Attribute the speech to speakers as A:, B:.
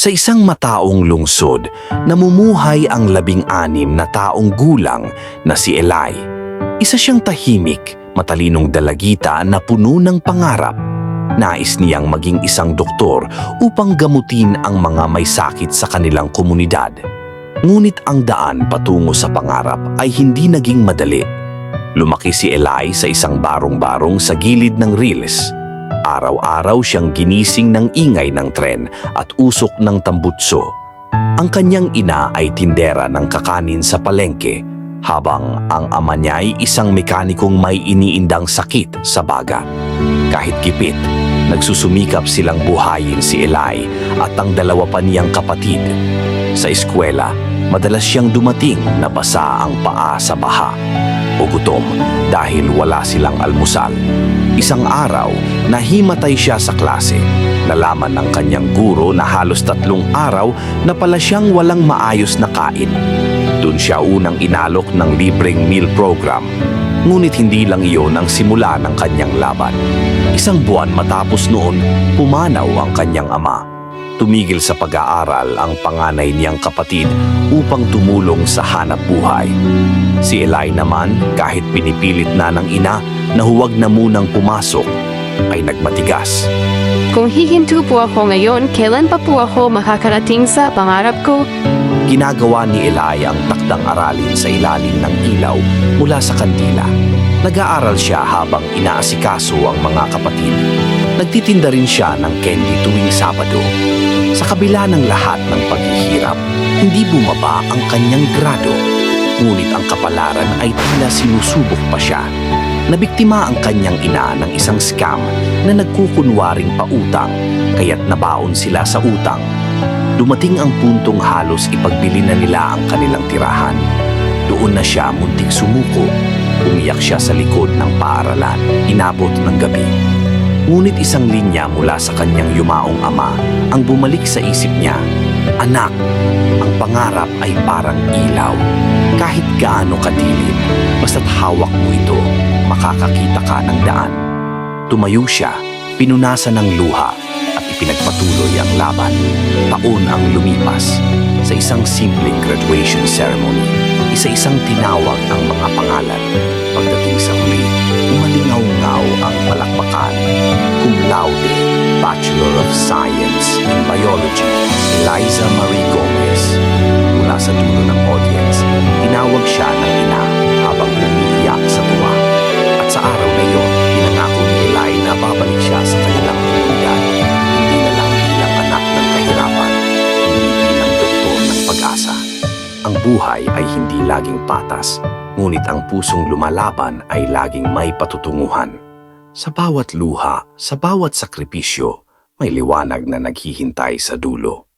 A: Sa isang mataong lungsod, namumuhay ang labing-anim na taong gulang na si Eli. Isa siyang tahimik, matalinong dalagita na puno ng pangarap. Nais niyang maging isang doktor upang gamutin ang mga may sakit sa kanilang komunidad. Ngunit ang daan patungo sa pangarap ay hindi naging madali. Lumaki si Eli sa isang barong-barong sa gilid ng riles. Araw-araw siyang ginising ng ingay ng tren at usok ng tambutso. Ang kanyang ina ay tindera ng kakanin sa palengke, habang ang ama niya ay isang mekanikong may iniindang sakit sa baga. Kahit kipit, nagsusumikap silang buhayin si Eli at ang dalawa pa niyang kapatid. Sa eskwela, madalas siyang dumating na basa ang paa sa baha o gutom dahil wala silang almusal. Isang araw, nahimatay siya sa klase. Nalaman ng kanyang guro na halos tatlong araw na pala siyang walang maayos na kain. Doon siya unang inalok ng libreng meal program. Ngunit hindi lang iyon ang simula ng kanyang laban. Isang buwan matapos noon, pumanaw ang kanyang ama. Tumigil sa pag-aaral ang panganay niyang kapatid upang tumulong sa hanap buhay. Si Eli naman, kahit pinipilit na ng ina na huwag na munang pumasok, ay nagmatigas.
B: Kung hihinto po ako ngayon, kailan pa po ako makakarating sa pangarap ko?
A: Ginagawa ni Eli ang takdang aralin sa ilalim ng ilaw mula sa kandila. Nag-aaral siya habang inaasikaso ang mga kapatid. Nagtitinda rin siya ng candy tuwing Sabado. Sa kabila ng lahat ng paghihirap, hindi bumaba ang kanyang grado. Ngunit ang kapalaran ay tila sinusubok pa siya. Nabiktima ang kanyang ina ng isang scam na nagkukunwaring pautang, kaya't nabaon sila sa utang. Dumating ang puntong halos ipagbili na nila ang kanilang tirahan. Doon na siya muntik sumuko. Umiyak siya sa likod ng paaralan, inabot ng gabi. Ngunit isang linya mula sa kanyang yumaong ama ang bumalik sa isip niya. Anak, ang pangarap ay parang ilaw. Kahit gaano kadilim, basta't hawak mo ito, makakakita ka ng daan. Tumayo siya, pinunasan ng luha at ipinagpatuloy ang laban. Taon ang lumipas sa isang simpleng graduation ceremony. Isa-isang tinawag ang mga pangalan. Pagdating sa huli, umalingaw-ngaw of Science in Biology, Eliza Marie Gomez. Mula sa dulo ng audience, tinawag siya ng ina habang umiiyak sa tuwa. At sa araw na iyon, pinangako ni Eli na babalik siya sa kanilang komunidad. Hindi na lang bilang anak ng kahirapan, kundi bilang doktor ng pag-asa. Ang buhay ay hindi laging patas, ngunit ang pusong lumalaban ay laging may patutunguhan. Sa bawat luha, sa bawat sakripisyo, may liwanag na naghihintay sa dulo.